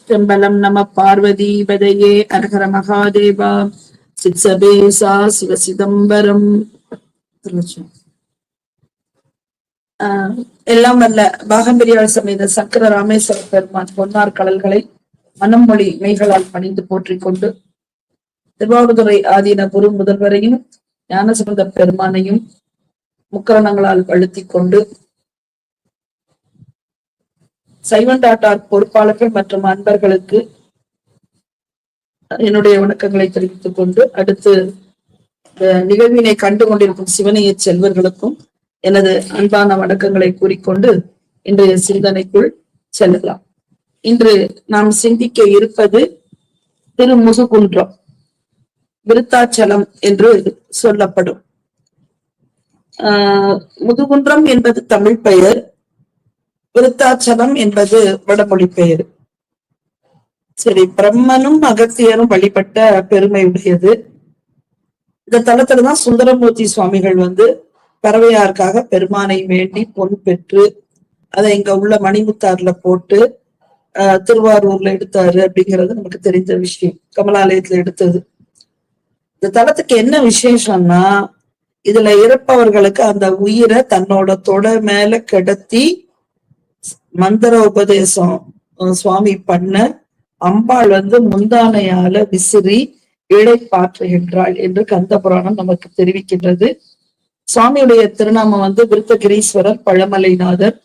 செம்பலம் நம பார்வதி பதையே அரகர மகாதேவா சித்சபேசா சிவ சிதம்பரம். ஆஹ் எல்லாம் வல்ல பாகம்பிரியாள் சமேத சக்கர ராமேஸ்வர பெருமான் பொன்னார் கடல்களை மனம் மொழி மெய்களால் பணிந்து போற்றிக் கொண்டு திருவாவூதுறை ஆதீன குரு முதல்வரையும் ஞானசம்பந்த பெருமானையும் முக்கரணங்களால் அழுத்திக் கொண்டு சைவன்டாட்டார் பொறுப்பாளர்கள் மற்றும் அன்பர்களுக்கு என்னுடைய வணக்கங்களை தெரிவித்துக் கொண்டு அடுத்து நிகழ்வினை கண்டு கொண்டிருக்கும் சிவனைய செல்வர்களுக்கும் எனது அன்பான வணக்கங்களை கூறிக்கொண்டு இன்றைய சிந்தனைக்குள் செல்லலாம். இன்று நாம் சிந்திக்க இருப்பது திருமுசுகுன்றம் விருத்தாச்சலம் என்று சொல்லப்படும். ஆஹ் முதுகுன்றம் என்பது தமிழ் பெயர். விருத்தாச்சலம் என்பது வடமொழி பெயர் சரி பிரம்மனும் அகத்தியரும் வழிபட்ட பெருமை உடையது. இந்த தளத்துலதான் சுந்தரமூர்த்தி சுவாமிகள் வந்து பறவையாருக்காக பெருமானை வேண்டி பொன் பெற்று அதை இங்க உள்ள மணிமுத்தாறுல போட்டு அஹ் திருவாரூர்ல எடுத்தாரு அப்படிங்கிறது நமக்கு தெரிந்த விஷயம். கமலாலயத்துல எடுத்தது. இந்த தலத்துக்கு என்ன விசேஷம்னா இதுல இறப்பவர்களுக்கு அந்த உயிரை தன்னோட தொடை மேல கிடத்தி மந்திர உபதேசம் சுவாமி பண்ண அம்பாள் வந்து முந்தானையால விசிறி இழைப்பாற்றுகின்றாள் என்று கந்த புராணம் நமக்கு தெரிவிக்கின்றது. சுவாமியுடைய திருநாமம் வந்து விருத்தகிரீஸ்வரர் பழமலைநாதர்.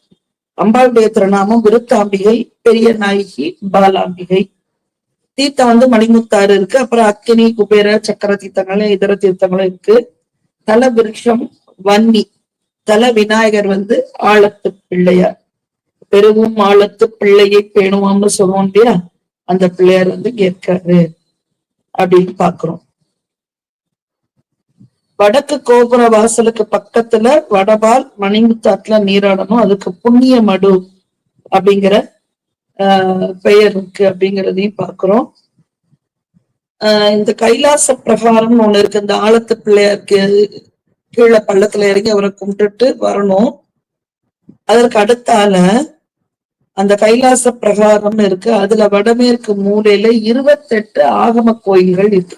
அம்பாளுடைய திருநாமம் விருத்தாம்பிகை பெரிய நாயகி பாலாம்பிகை. தீர்த்தம் வந்து மணிமுத்தாறு இருக்கு அப்புறம் அக்கினி குபேர சக்கர தீர்த்தங்களும் இதர தீர்த்தங்களும் இருக்கு. தல விருட்சம் வன்னி. தல விநாயகர் வந்து ஆழத்து பிள்ளையார். பெருகும் ஆழத்து பிள்ளையை பேணுவோம்னு சொல்லுவோம் இல்லையா? அந்த பிள்ளையார் வந்து கேட்காரு அப்படின்னு பாக்குறோம் வடக்கு கோபுர வாசலுக்கு பக்கத்துல வடபால் மணிமுத்தாத்துல நீராடணும். அதுக்கு புண்ணிய மடு அப்படிங்கிற ஆஹ் பெயர் இருக்கு அப்படிங்கிறதையும் பாக்குறோம் ஆஹ் இந்த கைலாச பிரகாரம்னு ஒண்ணு இருக்கு. இந்த ஆழத்து பிள்ளையாருக்கு கீழே பள்ளத்துல இறங்கி அவரை கும்பிட்டுட்டு வரணும். அதற்கு அடுத்தால அந்த கைலாச பிரகாரம் இருக்கு. அதுல வடமேற்கு மூலையில இருபத்தெட்டு ஆகம கோயில்கள் இருக்கு.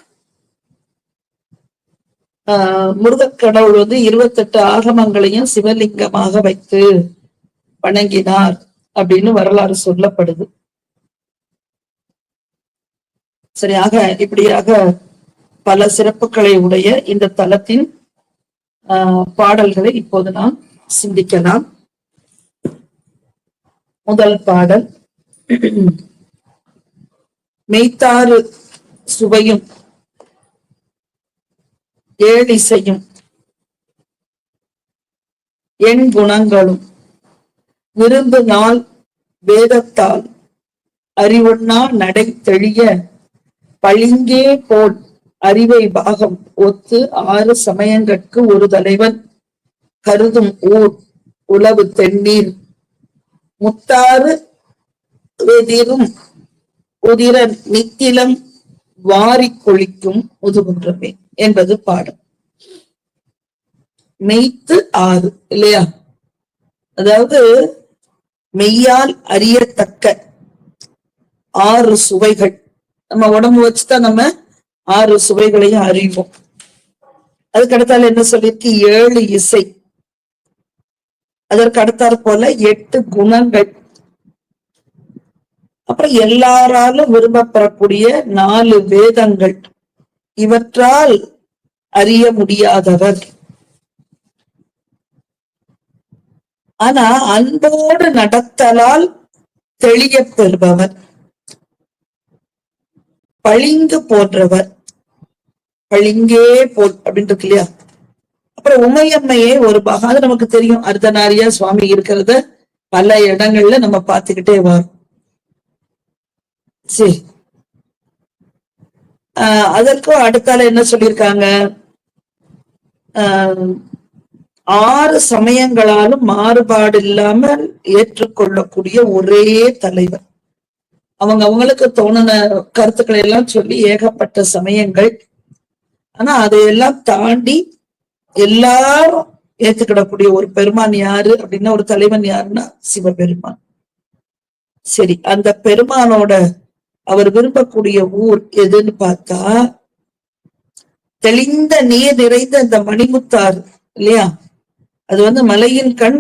ஆஹ் முருகக் கடவுள் வந்து இருபத்தெட்டு ஆகமங்களையும் சிவலிங்கமாக வைத்து வணங்கினார் அப்படின்னு வரலாறு சொல்லப்படுது. சரியாக இப்படியாக பல சிறப்புகளை உடைய இந்த தலத்தின் ஆஹ் பாடல்களை இப்போது நாம் சிந்திக்கலாம். முதல் பாடல். மெய்த்தாறு சுவையும் ஏழிசையும் எண் குணங்களும் விருந்து நாள் வேதத்தால் அறிவுண்ணா நடை தெளிய பளிங்கே போல் அறிவை பாகம் ஒத்து ஆறு சமயங்கட்கு ஒரு தலைவன் கருதும் ஊர் உளவு தென்னீர் முத்தாறு வெதிரும் உதிர நித்திலம் வாரி கொளிக்கும் முதுகுன்றமே என்பது பாடம். மெய்த்து ஆறு இல்லையா? அதாவது மெய்யால் அறியத்தக்க ஆறு சுவைகள். நம்ம உடம்பு வச்சுதான் நம்ம ஆறு சுவைகளையும் அறிவோம். அதுக்கடுத்தால என்ன சொல்லியிருக்கு? ஏழு இசை. அதற்கு அடுத்தாற் போல எட்டு குணங்கள். அப்புறம் எல்லாராலும் விரும்பப்படக்கூடிய நாலு வேதங்கள். இவற்றால் அறிய முடியாதவர். ஆனா அன்போடு நடத்தலால் தெளிய பெறுபவர் பளிங்கு போன்றவர். பளிங்கே போல் அப்படின்னு இருக்கு இல்லையா? அப்புறம் உமையம்மையே ஒரு அது நமக்கு தெரியும். அர்த்தநாரியா சுவாமி இருக்கிறத பல இடங்கள்ல நம்ம பார்த்துக்கிட்டே வரோம். சரி ஆஹ் அதற்கும் அடுத்தால என்ன சொல்லியிருக்காங்க? ஆஹ் ஆறு சமயங்களாலும் மாறுபாடு இல்லாமல் ஏற்றுக்கொள்ளக்கூடிய ஒரே தலைவர். அவங்க அவங்களுக்கு தோணுன கருத்துக்களை எல்லாம் சொல்லி ஏகப்பட்ட சமயங்கள். ஆனா அதையெல்லாம் தாண்டி எல்லாரும் ஏத்துக்கிடக்கூடிய ஒரு பெருமான் யாரு அப்படின்னா ஒரு தலைவன் யாருன்னா சிவபெருமான். சரி அந்த பெருமானோட அவர் விரும்பக்கூடிய ஊர் எதுன்னு பார்த்தா தெளிந்த நீர் நிறைந்த அந்த மணிமுத்தாறு இல்லையா? அது வந்து மலையின் கண்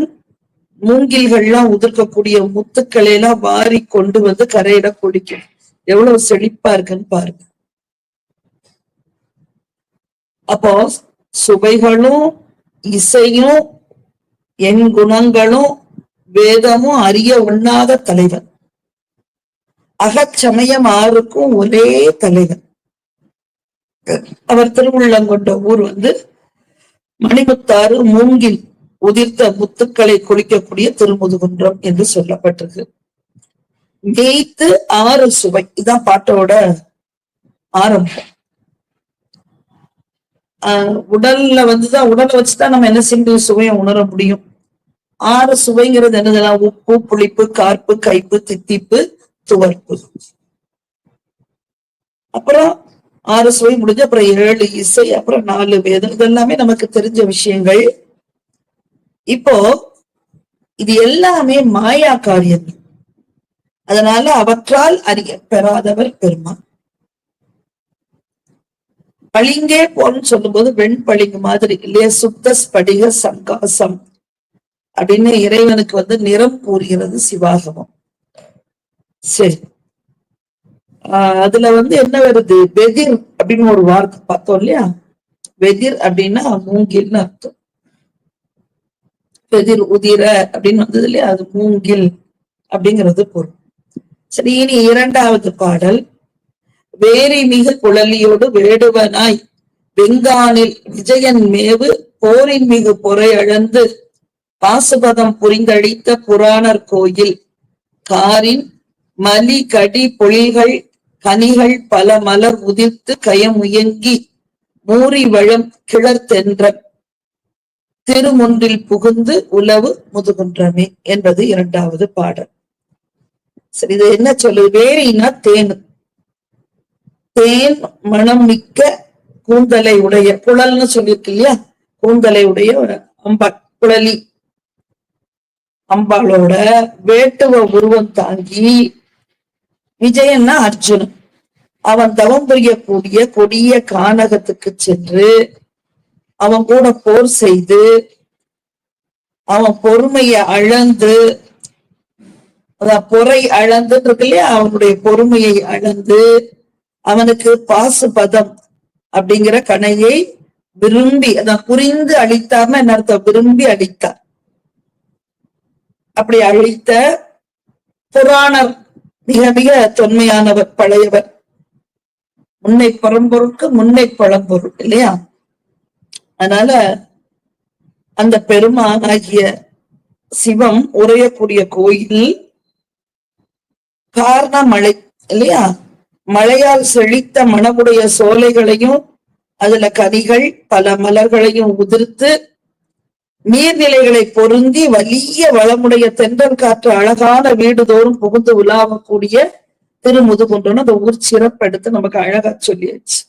மூங்கில்கள்லாம் உதிர்க்கக்கூடிய முத்துக்களை எல்லாம் வாரி கொண்டு வந்து கரையிட குடிக்கும். எவ்வளவு செழிப்பா இருக்குன்னு பாருங்க. அப்போ சுவைகளும் இசையும் என் குணங்களும் வேதமும் அறிய உண்ணாத தலைவன். அகச்சமயம் ஆறுக்கும் ஒரே தலைவன். அவர் திருவுள்ளங்கொண்ட ஊர் வந்து மணிமுத்தாறு மூங்கில் உதிர்த்த முத்துக்களை குளிக்கக்கூடிய திருமுதுகுன்றம் என்று சொல்லப்பட்டிருக்கு. மேய்த்து ஆறு சுவை. இதான் பாட்டோட ஆரம்பம். உடல்ல வந்துதான் உடலை வச்சுதான் நம்ம என்ன சிங்கிள் சுவையை உணர முடியும். ஆறு சுவைங்கிறது என்னதெல்லாம் உப்பு புளிப்பு கார்ப்பு கைப்பு தித்திப்பு துவர்ப்பு. அப்புறம் ஆறு சுவை முடிஞ்சு அப்புறம் ஏழு இசை அப்புறம் நாலு வேதம் இதெல்லாமே நமக்கு தெரிஞ்ச விஷயங்கள். இப்போ இது எல்லாமே மாயா காரியம் அதனால அவற்றால் அறிய பெறாதவர் பெருமான். பளிங்கே போன்னு சொல்லும்போது வெண்பளிங்கு மாதிரி இல்லையா? சுத்த ஸ்படிக சங்காசம் அப்படின்னு இறைவனுக்கு வந்து நிறம் கூறுகிறது சிவாகமம். சரி. ஆஹ் அதுல வந்து என்ன வருது? வெதிர் அப்படின்னு ஒரு வார்த்தை பார்த்தோம் இல்லையா? வெதிர் அப்படின்னா மூங்கில்னு அர்த்தம். வெதிர் உதிர அப்படின்னு வந்தது இல்லையா? அது மூங்கில் அப்படிங்கிறது பொருள். சரி இனி இரண்டாவது பாடல். வேரி மிகு குழலியோடு வேடுவனாய். வெங்கானில் விஜயன் மேவு போரின் மிகு பொறை அழந்து பாசுபதம் புரிந்தழித்த புராணர் கோயில். காரின் மலி கடி பொழில்கள் கனிகள் பல மலர் உதிர்த்து கயமுயங்கி மூறி வளம் கிளர்த்தென்ற திருமுன்றில் புகுந்து உளவு முதுகுன்றமே என்பது இரண்டாவது பாடல். சரி இது என்ன சொல்லு வேறினா தேனு. தேன் மனம் மிக்க கூந்தலை உடைய குழல்னு சொல்லியிருக்கு இல்லையா? கூந்தலை உடைய அம்பா குழலி அம்பாளோட வேட்டுவ உருவம் தாங்கி விஜயன்னா அர்ஜுனன். அவன் தவம் புரியக்கூடிய கொடிய கானகத்துக்கு சென்று அவன் கூட போர் செய்து அவன் பொறுமையை அளந்து அதான் பொறை அளந்து இருக்கு இல்லையா? அவனுடைய பொறுமையை அளந்து அவனுக்கு பாசுபதம் அப்படிங்கிற கணையை விரும்பி அதான் புரிந்து அழித்தாம என்ன அர்த்தம்? விரும்பி அழித்தார் அப்படி அழித்த புராணர் மிக மிக தொன்மையானவர் பழையவர். முன்னை பரம்பொருட்கு முன்னை பழம்பொருள் இல்லையா? அதனால அந்த பெருமான் ஆகிய சிவம் உரையக்கூடிய கோயில் காரணமழை இல்லையா? மழையால் செழித்த மனமுடைய சோலைகளையும் அதுல கனிகள் பல மலர்களையும் உதிர்த்து நீர்நிலைகளை பொருந்தி வலிய வளமுடைய தென்றல் காற்று அழகான வீடுதோறும் புகுந்து உலாவக்கூடிய திருமுதுகுன்றன்னு அந்த ஊர் சிறப்பெடுத்து நமக்கு அழகா சொல்லியாச்சு.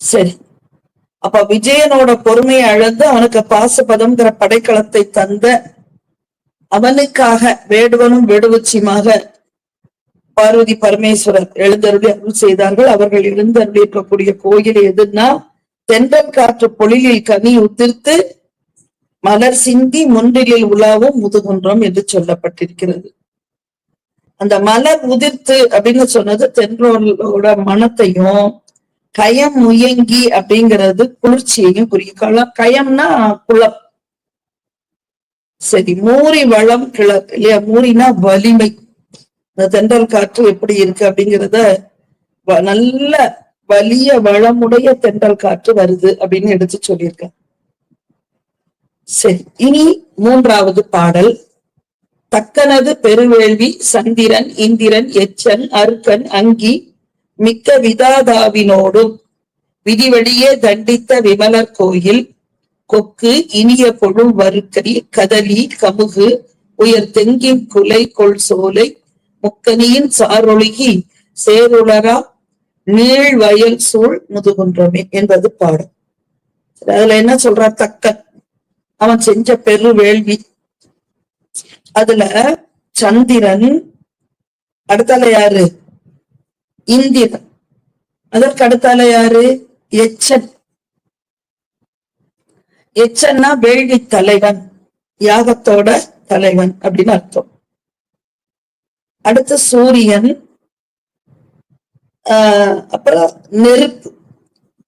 சரி. அப்ப விஜயனோட பொறுமையை அழந்து அவனுக்கு பாசுபதம்ங்கிற படைக்களத்தை தந்த அவனுக்காக வேடுவனும் வேடுவச்சியுமாக பார்வதி பரமேஸ்வரர் எழுந்தருளி அருள் செய்தார்கள். அவர்கள் எழுந்தருளி இருக்கக்கூடிய கோயில் எதுன்னா தென்றல் காற்று பொழிலில் கனி உதிர்த்து மலர் சிந்தி முன்றிலில் உலாவும் முதுகுன்றம் என்று சொல்லப்பட்டிருக்கிறது. அந்த மலர் உதிர்த்து அப்படின்னு சொன்னது தென்றலோட மனத்தையும் கயம் முயங்கி அப்படிங்கிறது குளிர்ச்சியையும் குறிக்கும். கயம்னா குளம். சரி மூரி வளம் கிளர் இல்லையா மூரினா வலிமை. இந்த தென்றல் காற்று எப்படி இருக்கு அப்படிங்கிறத நல்ல வலிய வளமுடைய தென்றல் காற்று வருது அப்படின்னு எடுத்து சொல்லியிருக்கேன் சரி இனி மூன்றாவது பாடல். தக்கனது பெருவேள்வி சந்திரன் இந்திரன் எச்சன் அர்க்கன் அங்கி மிக்க விதாதாவினோடும் விதிவழியே தண்டித்த விமலர் கோயில் கொக்கு இனிய பொழு வறுக்கை கதலி கமுகு உயர் தெங்கின் குலை கொள் சோலை முக்கனியின் சாரொழுகி சேருளரா நீள் வயல் சூழ் முதுகுன்றமே என்பது பாடம். அதுல என்ன சொல்றான் தக்கன் அவன் செஞ்ச பெரு வேள்வி. அதுல சந்திரன் அடுத்தால யாரு? இந்திரன். அதற்கு அடுத்தால யாரு? எச்சன். எச்சன்னா வேள்வி தலைவன் யாகத்தோட தலைவன் அப்படின்னு அர்த்தம். அடுத்து சூரியன் ஆஹ் அப்புறம் நெருப்பு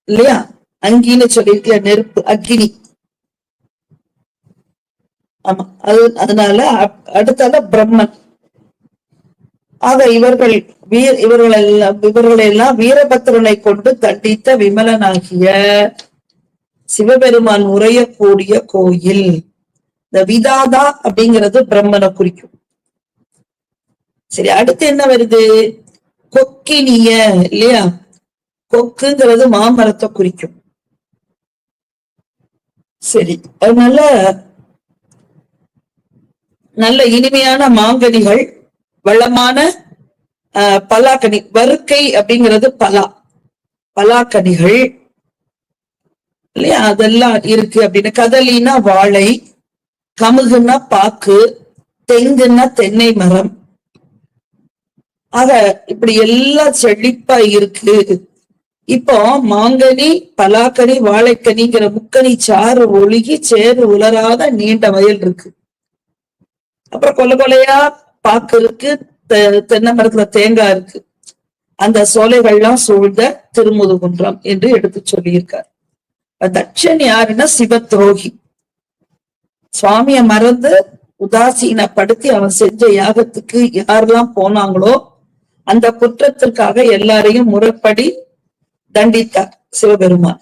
இல்லையா? அங்கின்னு சொல்லியிருக்கிய நெருப்பு அக்னி. ஆமா அது அதனால அடுத்தால பிரம்மன். ஆக இவர்கள் வீர இவர்கள் எல்லாம் இவர்கள் எல்லாம் வீரபத்ரனை கொண்டு தண்டித்த விமலனாகிய சிவபெருமான் உரையக்கூடிய கோயில். இந்த விதாதா அப்படிங்கிறது பிரம்மனை குறிக்கும். சரி அடுத்து என்ன வருது? கொக்கினிய இல்லையா? கொக்குங்கிறது மாமரத்தை குறிக்கும். சரி அதனால நல்ல இனிமையான மாங்கனிகள் வளமான பலாக்கனி வறுக்கை அப்படிங்கிறது பலா. பலாக்கனிகள் இல்லையா? அதெல்லாம் இருக்கு அப்படின்னு. கதலினா வாழை கமுகுன்னா பாக்கு தெங்குன்னா தென்னை மரம் ஆக இப்படி எல்லாம் செழிப்பா இருக்கு. இப்போ மாங்கனி பலாக்கனி வாழைக்கனிங்கிற முக்கனி சாறு ஒழுகி சேறு உலராத நீண்ட வயல் இருக்கு. அப்புறம் கொலை கொலையா பாக்கு இருக்கு தெ- தென்னை மரத்துல தேங்காய் இருக்கு. அந்த சோலைகள்லாம் சூழ்ந்த திருமுதுகுன்றம் என்று எடுத்து சொல்லியிருக்கார். தட்சன் யாருன்னா சிவ துரோகி சுவாமிய மறந்து உதாசீனப்படுத்தி அவன் செஞ்ச யாகத்துக்கு யாரெல்லாம் போனாங்களோ அந்த குற்றத்திற்காக எல்லாரையும் முறைப்படி தண்டித்தார் சிவபெருமான்.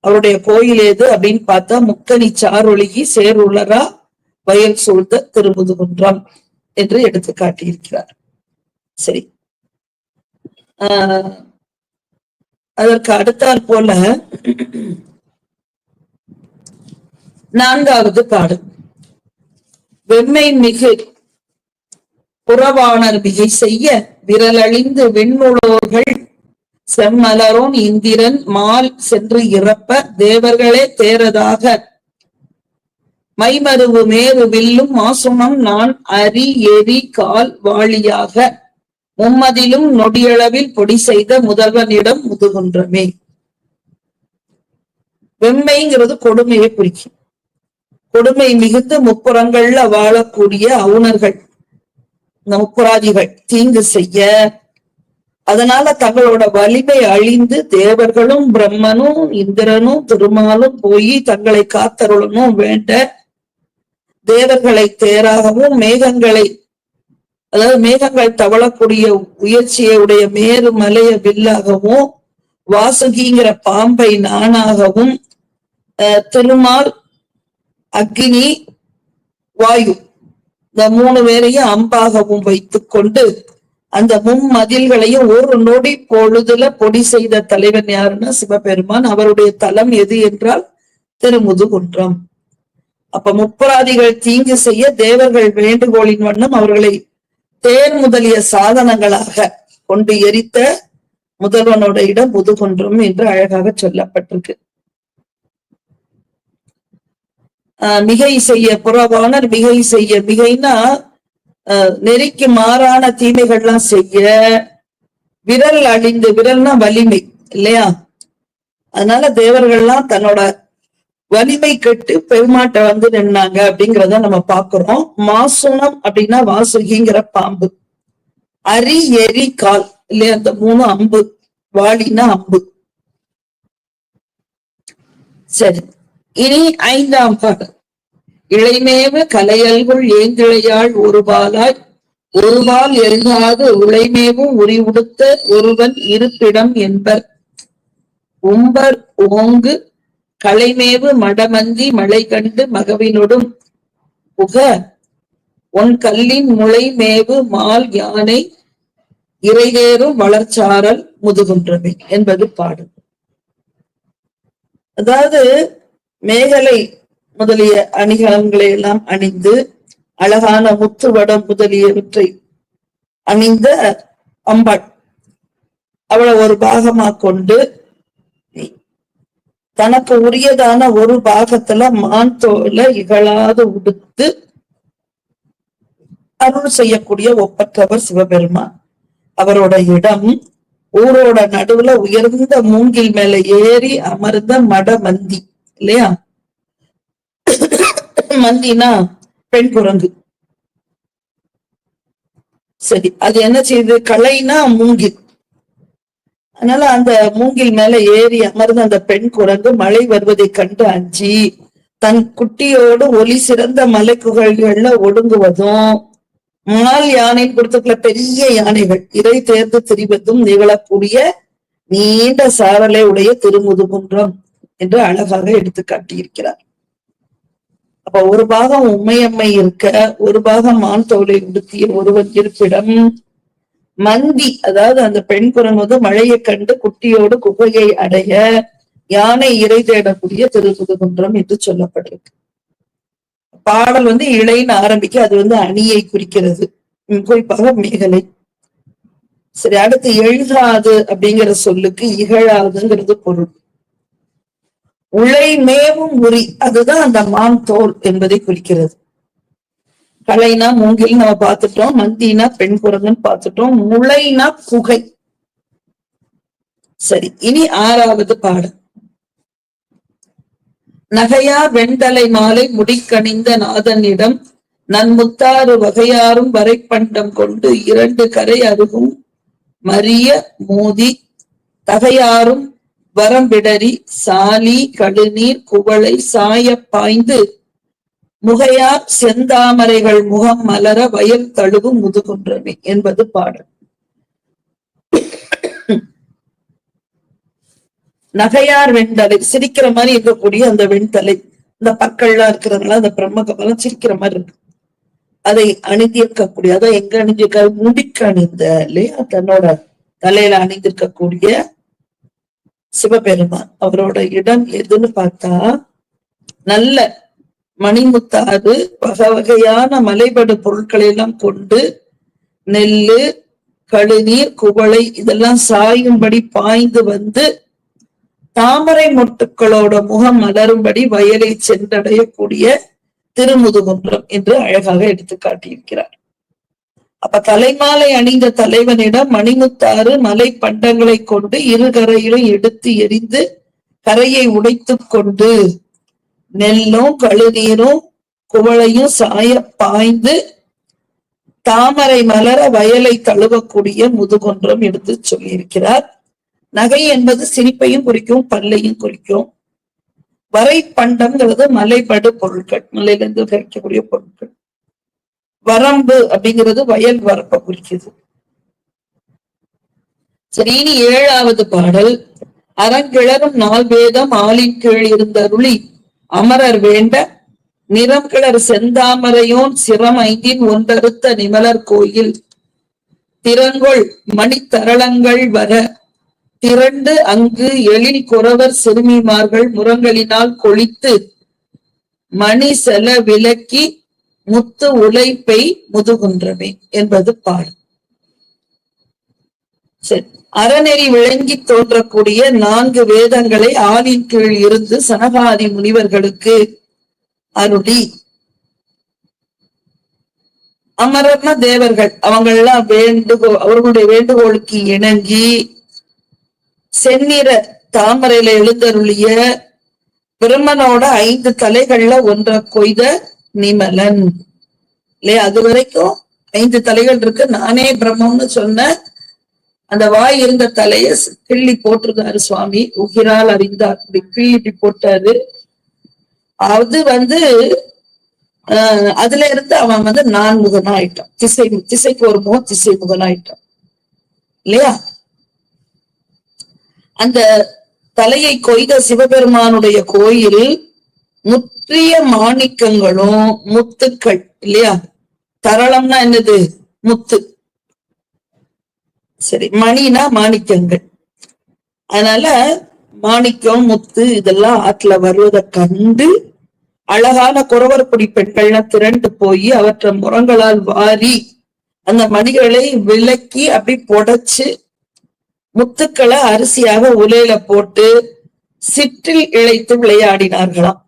அவருடைய கோயில் எது அப்படின்னு பார்த்தா முக்கனி சாரொழுகி சேருளரா வயல் சூழ்ந்த திருமுதுகுன்றம் என்று எடுத்து காட்டியிருக்கிறார். சரி. ஆஹ் அதற்கு அடுத்தாற் போல நான்காவது பாடு. வெம்மை மிகு புறவாணர் மிகை செய்ய விரலழிந்து விண்ணுளோர்கள் செம்மலரோன் இந்திரன் மால் சென்று இறப்ப தேவர்களே தேரதாக மைமருவு மேரு வில்லும் மாசுணம் நான் அரி எரி கால் வாளியாக மும்மதிலும் நொடியளவில் பொடி செய்த முதல்வனிடம் முதுகுன்றமே. வெம்மைங்கிறது கொடுமையை குறிக்கும். கொடுமை மிகுந்த முப்புறங்கள்ல வாழக்கூடிய அவுணர்கள். இந்த தீங்கு செய்ய. அதனால தங்களோட வலிமை அழிந்து தேவர்களும் பிரம்மனும் இந்திரனும் திருமாலும் போய் தங்களை காத்தருளனும் வேண்ட தேவர்களை தேராகவும் மேகங்களை அதாவது மேகங்கள் தவளக்கூடிய உயர்ச்சியை உடைய மேரு மலைய வில்லாகவும் வாசுகிங்கிற பாம்பை நானாகவும் அஹ், திருமால் அக்னி வாயு இந்த மூணு பேரையும் அம்பாகவும் வைத்துக் கொண்டு அந்த மும்மதில்களையும் ஒரு நொடி பொழுதுல பொடி செய்த தலைவன் யாருன்னா சிவபெருமான். அவருடைய தலம் எது என்றால் திருமுதுகுன்றம். அப்ப முப்பராதிகள் தீங்கு செய்ய தேவர்கள் வேண்டுகோளின் வண்ணம் அவர்களை தேர் முதலிய சாதனங்களாக கொண்டு எரித்த முதல்வனோட இடம் முதுகுன்றம் என்று அழகாக சொல்லப்பட்டிருக்கு ஆஹ் மிகை செய்ய புறவாணர் மிகை செய்ய மிகைனா நெறிக்கு மாறான தீமைகள்லாம் செய்ய விரல் அழிந்து விரல்னா வலிமை இல்லையா? அதனால தேவர்கள்லாம் தன்னோட வலிமை கெட்டு பெருமாட்ட வந்து நின்னாங்க அப்படிங்கிறத நம்ம பாக்குறோம். மாசுணம் அப்படின்னா வாசுகிங்கிற பாம்பு. அரி எரி கால் இல்லையா? அந்த மூணு அம்பு வாளினா அம்பு. சரி. இனி ஐந்தாம் பாடல் இளைமேவ கலையல்குள் ஏந்திழையாள் ஒருபாலாய் ஒருபால் எழுதாது உளைமேவும் உரி உடுத்த ஒருவன் இருப்பிடம் என்பர். உம்பர் ஓங்கு கலைமேவு மடமந்தி மழை கண்டு மகவினொடும். புக உன் கல்லின் முளை மேவு மால் யானை இறைவேறும் வளர்ச்சாரல் முதுகுன்றவை என்பது பாடல். அதாவது மேகலை முதலிய அணிகலன்களை எல்லாம் அணிந்து அழகான முத்துவடம் முதலியவற்றை அணிந்த அம்பாள். அவளை ஒரு பாகமா கொண்டு தனக்கு உரியதான ஒரு பாகத்துல மான் தோலை இகழாது உடுத்து அருள் செய்யக்கூடிய ஒப்பற்றவர் சிவபெருமான். அவரோட இடம் ஊரோட நடுவுல உயர்ந்த மூங்கில் மேல ஏறி அமர்ந்த மடமந்தி. இல்லையா? மந்தினா பெண் குரங்கு. சரி அது என்ன செய்யுது கலைனா மூங்கில். அதனால அந்த மூங்கில் மேல ஏறி அமர்ந்த அந்த பெண் குரங்கு மழை வருவதை கண்டு அஞ்சி தன் குட்டியோடு ஒளி சிறந்த மலை குகழ்கள்ல ஒடுங்குவதும் மால் யானை கொடுத்துக்கல பெரிய யானைகள் இதை தேர்ந்து திரிவதும் நிகழக்கூடிய நீண்ட சாரலை உடைய திருமுதுகுன்றம். என்று அழகாக எடுத்து காட்டியிருக்கிறார். அப்ப ஒரு பாகம் உண்மையம்மை இருக்க ஒரு பாகம் மான் தோலை உடுத்திய ஒருவன் இருப்பிடம். மந்தி அதாவது அந்த பெண் குரங்கு வந்து மழையை கண்டு குட்டியோடு குகையை அடைய யானை இறை தேடக்கூடிய திருப்புதுகுன்றம் என்று சொல்லப்பட்டிருக்கு. பாடல் வந்து இழைன்னு ஆரம்பிக்க அது வந்து அணியை குறிக்கிறது. குறிப்பாக மேகலை. சரி அடுத்து எழுதாது அப்படிங்கிற சொல்லுக்கு இகழாதுங்கிறது பொருள். உழை மேவும் உரி அதுதான் அந்த மான் தோல் என்பதை குறிக்கிறது. கலைனா மூங்கில் நம்ம பார்த்துட்டோம் மந்தினா பெண் குரங்குன்னு பார்த்துட்டோம் முளைனா குகை. சரி இனி ஆறாவது பாடம். நகையா வெண்தலை மாலை முடிக்கணிந்த நாதனிடம் நன்முத்தாறு வகையாரும் வரைப்பண்டம் கொண்டு இரண்டு கரை அருகும் மரிய மோதி தகையாரும் வரம்பிடரி சாலி கடுநீர் குவளை சாய பாய்ந்து முகையார் செந்தாமரைகள் முகம் மலர வயல் தழுவு முதுகுன்றவை என்பது பாடல். நகையார் வெண்தலை சிரிக்கிற மாதிரி இருக்கக்கூடிய அந்த வெண்தலை இந்த பக்கள்லாம் இருக்கிறதுனால அந்த பிரம்ம கமலம் சிரிக்கிற மாதிரி இருக்கு. அதை அணிந்திருக்கக்கூடிய அதான் எங்க அணிஞ்சிருக்க முடிக்கு அணிந்த இல்லையா? தன்னோட தலையில அணிந்திருக்கக்கூடிய சிவபெருமான் அவரோட இடம் எதுன்னு பார்த்தா நல்ல மணிமுத்தாறு வகை வகையான மலைபடு பொருட்களை எல்லாம் கொண்டு நெல்லு கழுநீர் குவளை இதெல்லாம் சாயும்படி பாய்ந்து வந்து தாமரை மொட்டுக்களோட முகம் மலரும்படி வயலை சென்றடையக்கூடிய திருமுதுகுன்றம் என்று அழகாக எடுத்து காட்டியிருக்கிறார். அப்ப தலைமாலை அணிந்த தலைவனிடம் மணிமுத்தாறு மலை பண்டங்களை கொண்டு இரு கரையிலும் எடுத்து எரிந்து கரையை உடைத்து கொண்டு நெல்லும் கழுநீரும் குவளையும் சாய பாய்ந்து தாமரை மலர வயலை தழுவக்கூடிய முதுகுன்றம் எடுத்து சொல்லியிருக்கிறார். நகை என்பது சிரிப்பையும் குறிக்கும் பல்லையும் குறிக்கும். வரை பண்டம்ங்கிறது மலைபடு பொருட்கள் மலையிலிருந்து கிடைக்கக்கூடிய பொருட்கள். வரம்பு அப்படிங்கிறது வயல் வரப்பை குறிக்குது. சரி இனி ஏழாவது பாடல். அறங்கிளரும் நாள் வேதம் ஆளின் கீழ் இருந்தருளி அமரர் வேண்ட நிறம் கிளர் செந்தாமரையோன் சிரம் ஐந்தின் ஒன்றறுத்த நிமலர் கோயில். திறங்கொள் மணித்தரளங்கள் வர திரண்டு அங்கு எழில் குறவர் சிறுமிமார்கள் முரங்களினால் கொளித்து மணி செல விலக்கி முத்து உழைப்பை முதுகுன்றமே என்பது பாடல் சரி. அறநெறி விளங்கி தோன்றக்கூடிய நான்கு வேதங்களை ஆளின் கீழ் இருந்து சனகாதி முனிவர்களுக்கு அருளி. அமரர்ன தேவர்கள் அவங்கெல்லாம் வேண்டுகோ அவர்களுடைய வேண்டுகோளுக்கு இணங்கி செந்நிற தாமரையில எழுந்தருளிய பிரம்மனோட ஐந்து தலைகள்ல ஒன்றை கொய்த நிமலன். இல்லையா? அது வரைக்கும் ஐந்து தலைகள் இருக்கு. நானே பிரம்மம்னு சொன்ன அந்த வாய் இருந்த தலைய கிள்ளி போட்டிருந்தாரு சுவாமி. உகிரால் அறிந்தார். அப்படி கிள்ளி இப்படி போட்டாரு. அது வந்து ஆஹ் அதுல இருந்து அவன் வந்து நான்முகனா ஆயிட்டான் திசை திசைக்கு ஒரு முகம் திசை முகனா ஆயிட்டான் இல்லையா? அந்த தலையை கொய்த சிவபெருமானுடைய கோயில் முற்றிய மாணிக்கங்களும் முத்துக்கள் இல்லையா? தரளம்னா என்னது? முத்து. சரி மணினா மாணிக்கங்கள். அதனால மாணிக்கம் முத்து இதெல்லாம் ஆற்றுல வருவதை கண்டு அழகான குறவர்குடி பெண்கள்லாம் திரண்டு போய் அவற்றை முரங்களால் வாரி அந்த மணிகளை விளக்கி அப்படி புடைச்சு முத்துக்களை அரிசியாக உலையில போட்டு சிற்றில் இழைத்து விளையாடினார்களாம்.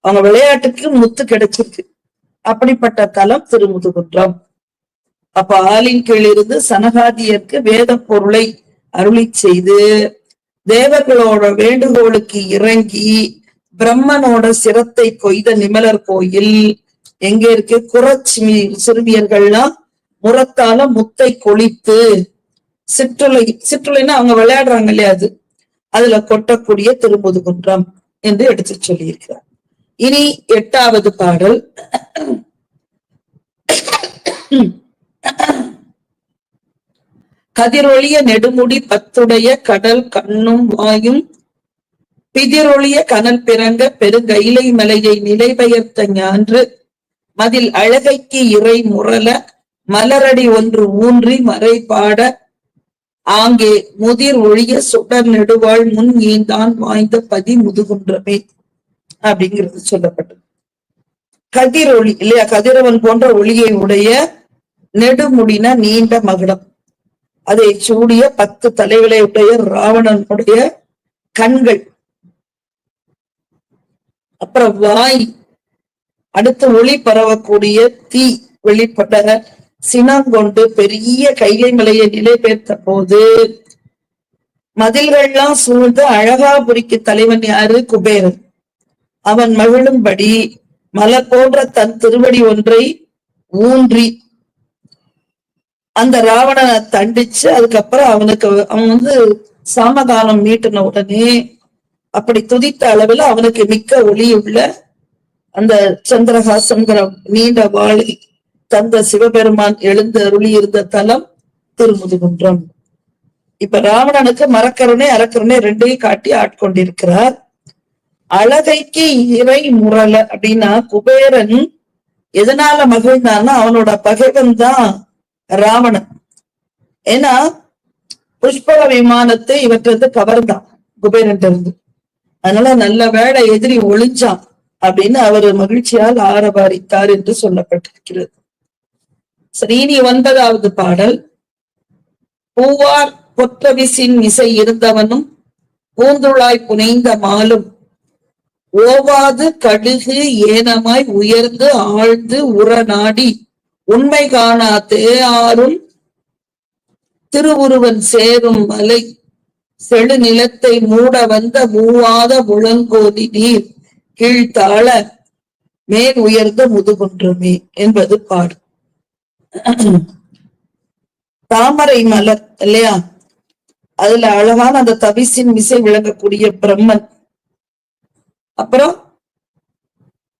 அவங்க விளையாட்டுக்கு முத்து கிடைச்சிருக்கு. அப்படிப்பட்ட தலம் திருமுதுகுன்றம். அப்ப ஆளின் கீழ் இருந்து சனகாதியருக்கு வேத பொருளை அருளி செய்து தேவர்களோட வேண்டுகோளுக்கு இறங்கி பிரம்மனோட சிரத்தை கொய்த நிமலர் கோயில் எங்க இருக்கு? குறச்சி சிறுமியர்கள்லாம் முரத்தால முத்தை கொளித்து சிற்றுளை சிற்றுளைன்னா அவங்க விளையாடுறாங்க இல்லையா அது? அதுல கொட்டக்கூடிய திருமுதுகுன்றம் என்று எடுத்து சொல்லியிருக்கிறார். இனி எட்டாவது பாடல். கதிரொளிய நெடுமுடி பத்துடைய கடல் கண்ணும் வாயும் பிதிரொளிய கனல் பிறங்க பெருங்கயிலை மலையை நிலைபெயர்த்த ஞான்று மதில் அழகைக்கு இறை முரல மலரடி ஒன்று ஊன்றி மறை பாட ஆங்கே முதிர் ஒழிய சுடர் நெடுவாள் முன் ஈந்தான் வாய்ந்த பதி முதுகுன்றமே. அப்படிங்கிறது சொல்லப்பட்டது. கதிர் ஒளி இல்லையா? கதிரவன் போன்ற ஒளியை உடைய நெடுமுடினா நீண்ட மகுடம். அதை சூடிய பத்து தலைகளை உடைய ராவணனுடைய கண்கள். அப்புறம் வாய். அடுத்து ஒளி பரவக்கூடிய தீ வெளிப்பட சினங்கொண்டு பெரிய கைலை மலையை நிலை போது மதில்கள்லாம் சூழ்ந்து அழகாபுரிக்கு தலைவன் யாரு? குபேரன். அவன் மகிழும்படி மலர் போன்ற தன் திருவடி ஒன்றை ஊன்றி அந்த ராவணனை தண்டிச்சு அதுக்கப்புறம் அவனுக்கு அவன் வந்து சாமகாலம் மீட்டின உடனே அப்படி துதித்த அளவில் அவனுக்கு மிக்க ஒளி உள்ள அந்த சந்திரஹாசங்கிற நீண்ட வாழி தந்த சிவபெருமான் எழுந்து அருளி இருந்த தலம் திருமுதுகுன்றம். இப்ப ராவணனுக்கு மரக்கருணை அரக்கருணை ரெண்டையும் காட்டி ஆட்கொண்டிருக்கிறார். அழகைக்கு இறை முரல அப்படின்னா குபேரன் எதனால மகிழ்ந்தான்னா அவனோட பகைவன் தான் ராவணன். ஏன்னா புஷ்பக விமானத்தை இவற்றிருந்து கவர்ந்தான் குபேரன் இருந்து. அதனால நல்ல வேலை எதிரி ஒளிஞ்சான் அப்படின்னு அவர் மகிழ்ச்சியால் ஆரவாரித்தார் என்று சொல்லப்பட்டிருக்கிறது. சரி இனி ஒன்பதாவது பாடல். பூவார் பொற்றவிசின் இசை இருந்தவனும் பூந்துளாய் புனைந்த மாலும் ஓவாது கடுகு ஏனமாய் உயர்ந்து ஆழ்ந்து உரநாடி உண்மை காணா தேயாரும் திருவுருவன் சேரும் மலை. செழு நிலத்தை மூட வந்த மூவாத முழங்கோதி நீர். கீழ்த்தாழ மேல் உயர்ந்த முதுகுன்றமே என்பது பாடு. தாமரை மலர் இல்லையா? அதுல அழகான அந்த தவிசின் விசை விளங்கக்கூடிய பிரம்மன் அப்புறம்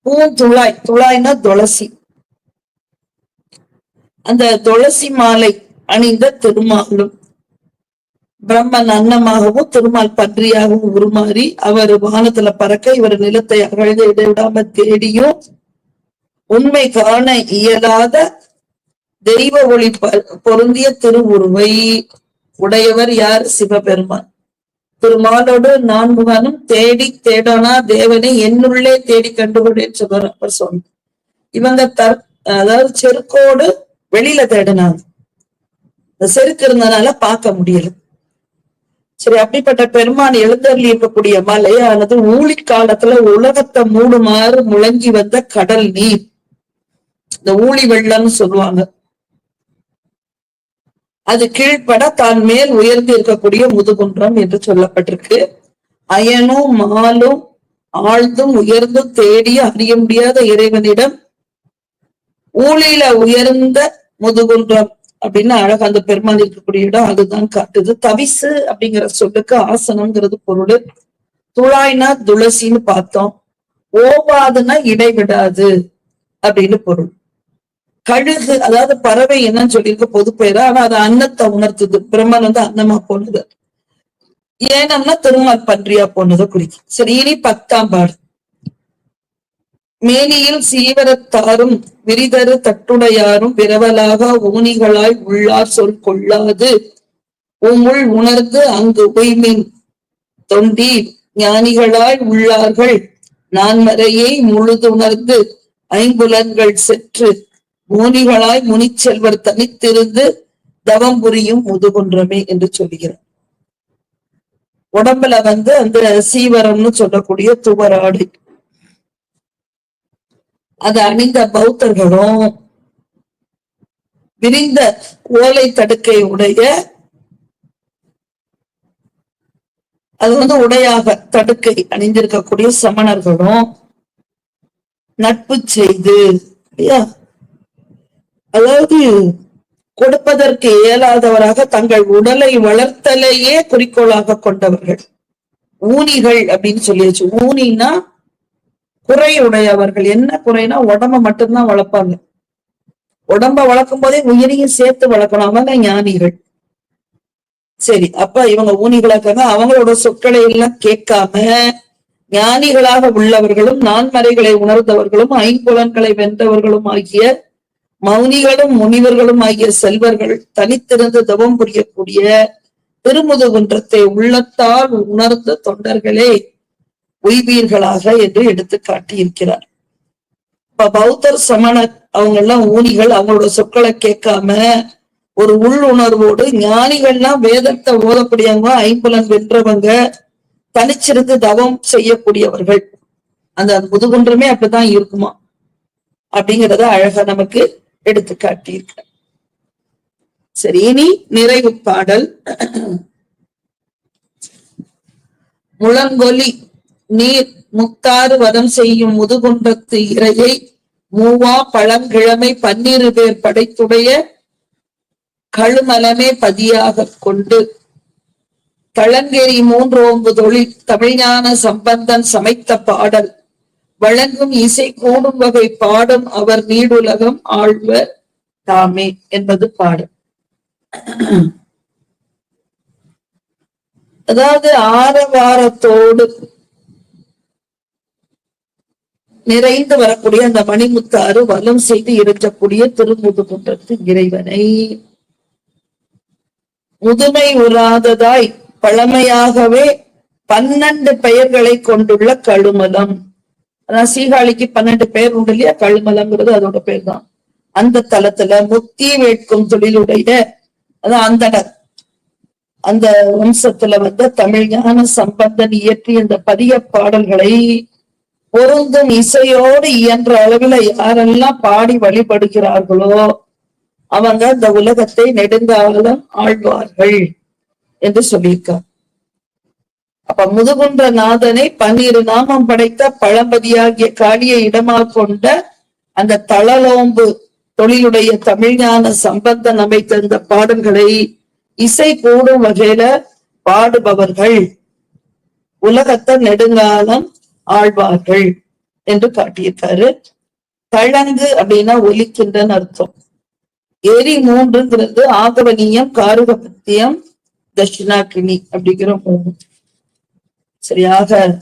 பூந்துளாய் துளாய்னா துளசி. அந்த துளசி மாலை அணிந்த திருமாலும் பிரம்மன் அன்னமாகவும் திருமால் பன்றியாகவும் உருமாறி அவர் வானத்துல பறக்க இவர் நிலத்தை அகழ்ந்து இடைவிடாம தேடியும் உண்மை காண இயலாத தெய்வ ஒளி ப- பொருந்திய திருவுருவை உடையவர் யார்? சிவபெருமான். திருமாலோடு நான்முகனும் தேடி தேடனா தேவனை என்னுள்ளே தேடி கண்டுகொண்டேன் சொல்றார் அவர் சொன்னார். இவங்க தற் அதாவது செருக்கோடு வெளியில தேடினாங்க. இந்த செருக்கு இருந்தனால பார்க்க முடியல. சரி அப்படிப்பட்ட பெருமான் எழுந்தருளி இருக்கக்கூடிய மலையானது ஊழி காலத்துல உலகத்தை மூடுமாறு முழங்கி வந்த கடல் நீர். இந்த ஊழி வெள்ளம்னு சொல்லுவாங்க. அது கீழ்ப்பட தான் மேல் உயர்ந்து இருக்கக்கூடிய முதுகுன்றம் என்று சொல்லப்பட்டிருக்கு. அயனும் மாலும் ஆழ்ந்தும் உயர்ந்தும் தேடி அறிய முடியாத இறைவனிடம் ஊழியில உயர்ந்த முதுகுன்றம் அப்படின்னு அழகா அந்த பெருமாள் இருக்கக்கூடிய இடம் அதுதான் காட்டுது. தவிசு அப்படிங்கிற சொல்லுக்கு ஆசனம்ங்கிறது பொருள். துளாய்னா துளசின்னு பார்த்தோம். ஓவாதுன்னா இடைவிடாது அப்படின்னு பொருள். கழுகு அதாவது பறவை என்னன்னு சொல்லியிருக்க பொது பெயரா ஆனா அது அன்னத்தை உணர்த்துது. பிரம்மன் வந்து அன்னமா போனது. ஏனம்னா திருமால் பன்றியா போனதை குறிக்கும். சரி இனி பத்தாம் பாடு மேனியில் சீவரத்தாரும் விரிதரு தட்டுடையாரும் விரவலாக ஊனிகளாய் உள்ளார் சொல் கொள்ளாது. உமுள் உணர்ந்து அங்கு உய்மின் தொண்டி ஞானிகளாய் உள்ளார்கள். நான் வரையே முழுது முழுதுணர்ந்து ஐம்புலன்கள் செற்று மூனிகளாய் முனிச்செல்வர் தனித்திருந்து தவம் புரியும் முதுகுன்றமே என்று சொல்கிறார் உடம்புல வந்து அந்த சீவரம்னு சொல்லக்கூடிய துவராடு. அது அணிந்த பௌத்தர்களும் விரிந்த ஓலை தடுக்கை உடைய அது வந்து உடையாக தடுக்கை அணிந்திருக்கக்கூடிய சமணர்களும் நட்பு செய்து இல்லையா? அதாவது கொடுப்பதற்கு இயலாதவராக தங்கள் உடலை வளர்த்தலையே குறிக்கோளாக கொண்டவர்கள். ஊனிகள் அப்படின்னு சொல்லியாச்சு. ஊனினா குறை உடையவர்கள். என்ன குறைனா உடம்ப மட்டும்தான் வளர்ப்பாங்க. உடம்ப வளர்க்கும் போதே உயிரையும் சேர்த்து வளர்க்கணும். அவங்க ஞானிகள். சரி அப்ப இவங்க ஊனிகளாக்காங்க அவங்களோட சொற்களை எல்லாம் கேட்காம ஞானிகளாக உள்ளவர்களும் நான்மறைகளை உணர்ந்தவர்களும் ஐம்புலன்களை வென்றவர்களும் ஆகிய மௌனிகளும் முனிவர்களும் ஆகிய செல்வர்கள் தனித்திருந்து தவம் புரியக்கூடிய திருமுதுகுன்றத்தை உள்ளத்தால் உணர்ந்த தொண்டர்களே உய்வீர்களாக என்று எடுத்து காட்டியிருக்கிறார். இப்ப பௌத்தர் சமணர் அவங்க எல்லாம் ஊனிகள் அவங்களோட சொற்களை கேட்காம ஒரு உள்ளுணர்வோடு ஞானிகள்லாம் வேதத்தை ஓதக்கூடியவங்க ஐம்புலன் வென்றவங்க தனிச்சிருந்து தவம் செய்யக்கூடியவர்கள். அந்த முதுகுன்றமே அப்படித்தான் இருக்குமா? அப்படிங்கிறத அழகா நமக்கு எடுத்து காட்டியிருக்க சரி இனி நிறைவு பாடல். முழங்கொலி நீர் முத்தாறு வதம் செய்யும் முதுகுண்டத்து இரையை மூவா பழங்கிழமை பன்னிரு பேர் படைத்துடைய கழுமலமே பதியாக கொண்டு தளங்கேரி மூன்று ஓம்பு தொழில் தமிழ்ஞான சம்பந்தன் சமைத்த பாடல். வழங்கும் இசை கூடும் வகை பாடும் அவர் நீடுலகம் ஆழ்வர் தாமே என்பது பாடல் அதாவது ஆரவாரத்தோடு நிறைந்து வரக்கூடிய அந்த மணிமுத்தாறு வலம் செய்து இருக்கக்கூடிய திருமுதுகுன்றத்து இறைவனை. முதுமை உறாததாய் பழமையாகவே பன்னெண்டு பெயர்களை கொண்டுள்ள கழுமலம். அதான் சீகாழிக்கு பன்னெண்டு பேர் உண்டு இல்லையா? கழுமலம்ங்கிறது அதோட பேர் தான் அந்த தளத்துல முத்தி வேட்கும் தொழிலுடைய அதான் அந்தனர் அந்த வம்சத்துல வந்து தமிழ் ஞான சம்பந்தன் இயற்றி இந்த பதிய பாடல்களை பொருந்தும் இசையோடு இயன்ற அளவுல யாரெல்லாம் பாடி வழிபடுகிறார்களோ அவங்க இந்த உலகத்தை நெடுங்காலம் ஆழ்வார்கள் என்று சொல்லியிருக்காங்க. அப்ப முதுகுன்ற நாதனை பன்னிரு நாமம் படைத்த பழம்பதியாகிய காளியை இடமாக கொண்ட அந்த தளலோம்பு தொழிலுடைய தமிழ்ஞான சம்பந்தன் அமைத்த இந்த பாடல்களை இசை கூடும் வகையில பாடுபவர்கள். உலகத்தை நெடுங்காலம் ஆழ்வார்கள் என்று காட்டியிருக்காரு. தழங்கு அப்படின்னா ஒலிக்கின்றன்னு அர்த்தம். எரி மூன்றுங்கிறது ஆகவனியம் காருகபத்தியம் தட்சிணாக்கினி அப்படிங்கிற மூணு சரியாக.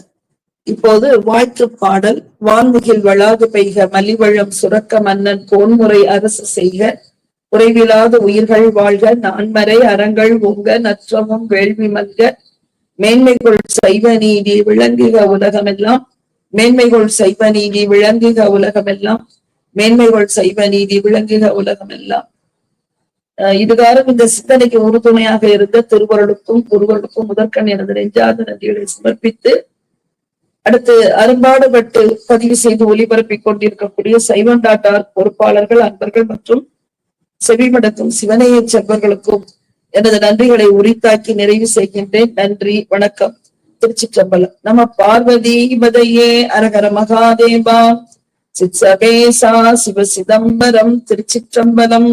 இப்போது வாழ்த்து பாடல் வான்முகில் வளாது பெய்க மலிவழம் சுரக்க மன்னன் போன்முறை அரசு செய்க. குறைவிலாத உயிர்கள் வாழ்க நான்மறை அறங்கள் உங்க நற்றமும் வேள்வி மல்க. மேன்மைகள் சைவ நீதி விளங்குக உலகமெல்லாம். மேன்மைகள் சைவ நீதி விளங்குக உலகமெல்லாம். மேன்மைகள் சைவ நீதி விளங்குக உலகமெல்லாம். எல்லாம் இதுகாரம் இந்த சிந்தனைக்கு உறுதுணையாக இருந்த திருவருளுக்கும் குருவருளுக்கும் முதற்கண் எனது நெஞ்சாத நன்றிகளை சமர்ப்பித்து அடுத்து அரும்பாடுபட்டு பதிவு செய்து ஒளிபரப்பிக் கொண்டிருக்கக்கூடிய சைவன் டாட்டார் பொறுப்பாளர்கள் அன்பர்கள் மற்றும் செவிமடக்கும் சிவனைய செல்வர்களுக்கும் எனது நன்றிகளை உரித்தாக்கி நிறைவு செய்கின்றேன். நன்றி வணக்கம். திருச்சிற்றம்பலம். நம பார்வதி பதையே அரகர மகாதேவா. சித்சபேசா சிவ சிதம்பரம் திருச்சிற்றம்பலம்.